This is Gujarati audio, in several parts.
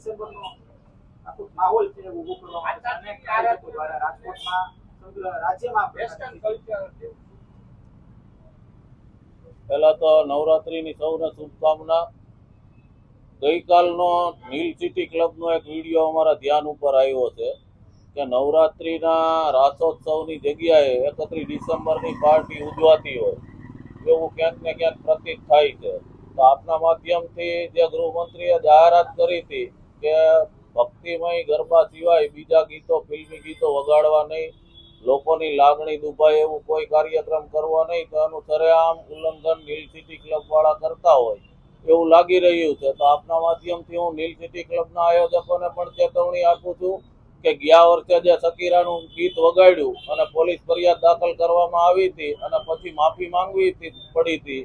ડિસેમ્બરનો આખો માહોલ છે એ ઊભો કરવામાં છે. અનેક દ્વારા રાજકોટમાં સમગ્ર રાજ્યમાં વેસ્ટર્ન કલ્ચર પહેલા તો નવરાત્રીની સૌને શુભકામના. ગઈકાલનો નીલ સિટી ક્લબનો એક વીડિયો અમારા ધ્યાન ઉપર આવ્યો છે કે નવરાત્રિના રાસોત્સવની જગ્યાએ એકત્રીસ ડિસેમ્બરની પાર્ટી ઉજવાતી હોય. એવું ક્યાંક ને ક્યાંક પ્રતીત થાય છે. તો આપના માધ્યમથી જે ગૃહમંત્રીએ જાહેરાત કરી હતી કે ભક્તિમય ગરબા સિવાય બીજા ગીતો, ફિલ્મી ગીતો વગાડવા નહીં. લોકોની લાગણી દુભાય એવું કોઈ કાર્યક્રમ કરવો નહીં. તો એનું સરેઆમ ઉલ્લંઘન નીલ સિટી ક્લબ વાળા કરતા હોય. એવું લાગી રહ્યું છે. તો આપના માધ્યમથી હું નીલ સિટી ક્લબના આયોજકોને પણ ચેતવણી આપું છું કે ગયા વર્ષે જે સકીરાનું ગીત વગાડ્યું અને પોલીસ ફરિયાદ દાખલ કરવામાં આવી હતી અને પછી માફી માંગવી પડી હતી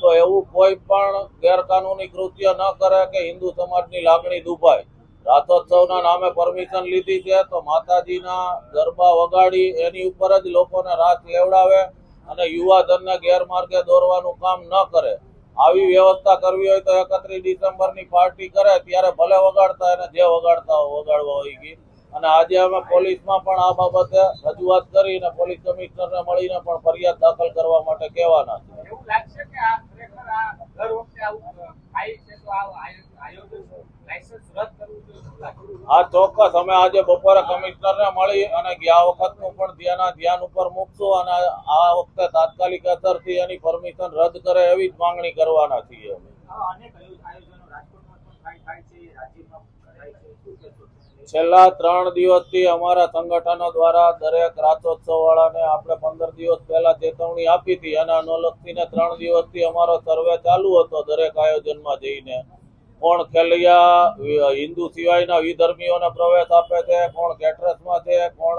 તો એવું કોઈ પણ ગેરકાનૂની કૃત્ય ન કરે કે હિન્દુ સમાજની લાગણી દુભાય. રાતોત્સવના નામે પરમિશન લીધી છે તો માતાજીના ગરબા વગાડી એની ઉપર જ લોકોને રાત લેવડાવે અને યુવાધનને ગેરમાર્ગે દોરવાનું કામ ન કરે. આવી વ્યવસ્થા કરવી હોય તો એકત્રીસ ડિસેમ્બરની પાર્ટી કરે, ત્યારે ભલે વગાડતા અને જે વગાડતા વગાડવા હોય ગઈ અને આજે અમે પોલીસમાં પણ આ બાબતે રજૂઆત કરીને પોલીસ કમિશનરને મળીને પણ ફરિયાદ દાખલ કરવા માટે કહેવાના છે. આ ચોક્કસ. અમે આજે બપોરે કમિશનરને મળી અને ગયા વખતનું પણ ધ્યાન ધ્યાન ઉપર મૂકશું અને આ વખતે તાત્કાલિક અસરથી એની પરમિશન રદ કરે એવી જ માંગણી કરવાના છીએ. છેલ્લા ત્રણ દિવસથી અમારા સંગઠનો દ્વારા દરેક રાતોત્સવ વાળાને આપણે પંદર દિવસ પહેલા ચેતવણી આપી હતી અને અનુલક્ષીને ત્રણ દિવસથી અમારો સર્વે ચાલુ હતો દરેક આયોજનમાં જઈને. કોણ ખેલિયા, હિન્દુ સિવાયના વિધર્મીઓને પ્રવેશ આપે છે, કોણ કેટરસમાં છે, કોણ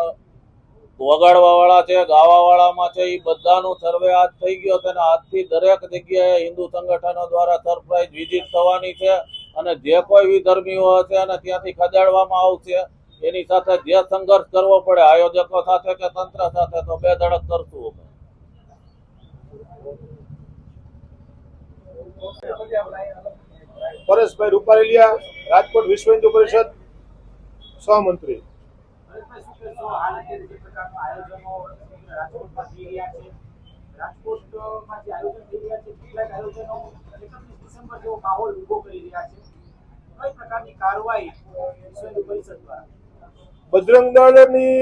વગાડવા વાળા છે ગાવા વાળામાં છે એ બધાનું સર્વે આજ થઈ ગયો છે અને આજથી દરેક જગ્યાએ હિન્દુ સંગઠનો દ્વારા સરપ્રાઇઝ વિઝિટ થવાની છે. અને જે કોઈ વિધર્મીઓ હશે અને ત્યાંથી ખદેડવામાં આવશે એની સાથે જે સંઘર્ષ કરવો પડે આયોજકો સાથે કે તંત્ર સાથે તો બે ધડક કરશું અમે. પરેશભાઈ રૂપારેલિયા રાજકોટ વિશ્વ હિન્દુ પરિષદ સહમંત્રી. રાજકોટમાં થઈ રહ્યા છે? રાજકોટમાં જે આયોજન થઈ રહ્યા છે કેટલાક આયોજનો એકત્રીસ ડિસેમ્બર જેવો માહોલ ઊભો કરી રહ્યા છે. બજરંગ દળની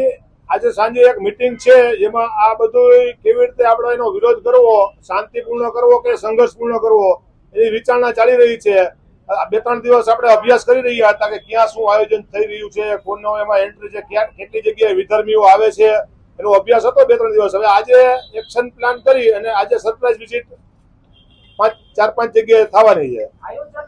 આજે સાંજે એક મિટિંગ છે જેમાં આ બધું કેવી રીતે આપણે એનો વિરોધ કરવો શાંતિપૂર્ણ કરવો કે સંઘર્ષપૂર્ણ કરવો એની વિચારણા ચાલી રહી છે. આ બે ત્રણ દિવસ આપણે અભ્યાસ કરી રહ્યા હતા કે ક્યાં શું આયોજન થઈ રહ્યું છે કોનો એમાં એન્ટ્રી છે ક્યાં કેટલી જગ્યાએ વિધર્મીઓ આવે છે એનો અભ્યાસ હતો બે ત્રણ દિવસ. હવે આજે એક્શન પ્લાન કરી અને આજે સરપ્રાઇઝ વિઝિટ પાંચ ચાર પાંચ જગ્યાએ થવાની છે. આયોજન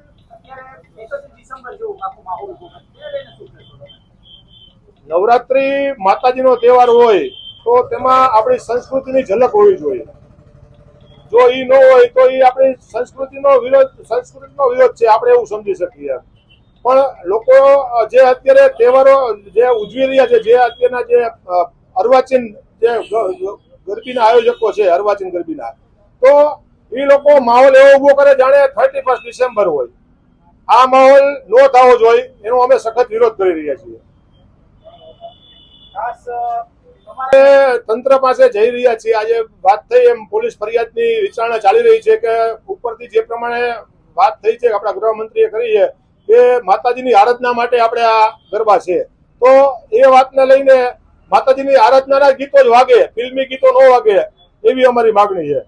નવરાત્રી માતાજીનો તહેવાર હોય તો તેમાં આપણી સંસ્કૃતિની ઝલક હોવી જોઈએ. જો ઈ ન હોય તો ઈ આપણી સંસ્કૃતિનો વિરોધ સંસ્કૃતિનો વિરોધ છે, આપણે એવું સમજી શકીએ પણ લોકો જે અત્યારે તહેવારો, જે ઉજવી રહ્યા છે, જે અત્યારના જે અર્વાચીન જે ગરબીના આયોજકો છે, અર્વાચીન ગરબીના, તો એ લોકો માહોલ એવો ઊભો કરે, જાણે થર્ટી ફર્સ્ટ ડિસેમ્બર હોય. આ માહોલ નો થવો જોઈએ એનો અમે સખત વિરોધ કરી રહ્યા છીએ. તંત્ર પાસે જઈ રહ્યા છીએ. આજે વાત થઈ એમ પોલીસ ફરિયાદની વિચારણા ચાલી રહી છે કે ઉપરથી જે પ્રમાણે વાત થઈ છે આપણા ગૃહમંત્રીએ કરી છે કે માતાજીની આરાધના માટે આપણે આ ગરબા છે. તો એ વાતને લઈને માતાજીની આરાધનાના ગીતો જ વાગે ફિલ્મી ગીતો ન વાગે એવી અમારી માગણી છે.